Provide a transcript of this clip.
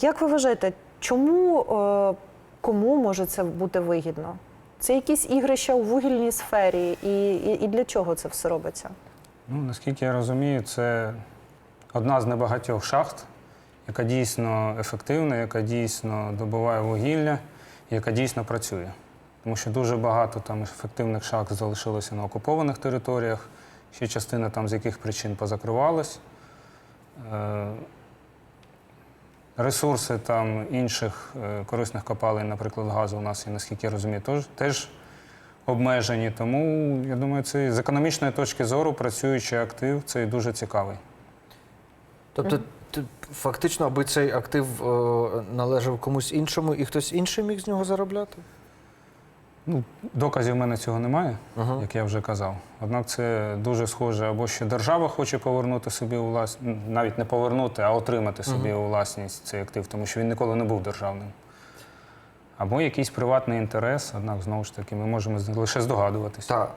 Як ви вважаєте, чому е, кому може це бути вигідно? Це якісь ігрища у вугільній сфері, і, і, і для чого це все робиться? Ну, наскільки я розумію, це одна з небагатьох шахт, яка дійсно ефективна, яка дійсно добуває вугілля, яка дійсно працює. Тому що дуже багато там ефективних шахт залишилося на окупованих територіях, ще частина там з яких причин позакривалась. Ресурси там інших е, корисних копалень, наприклад, газу у нас, і, наскільки я розумію, теж, теж обмежені. Тому я думаю, це з економічної точки зору працюючий актив це дуже цікавий. Тобто, фактично, аби цей актив е, належав комусь іншому, і хтось інший міг з нього заробляти? Ну, доказів в мене цього немає, Ага. як я вже казав. Однак це дуже схоже, або що держава хоче повернути собі у власність, навіть не повернути, а отримати собі у власність цей актив, тому що він ніколи не був державним. Або якийсь приватний інтерес, однак знову ж таки ми можемо лише здогадуватися. Так,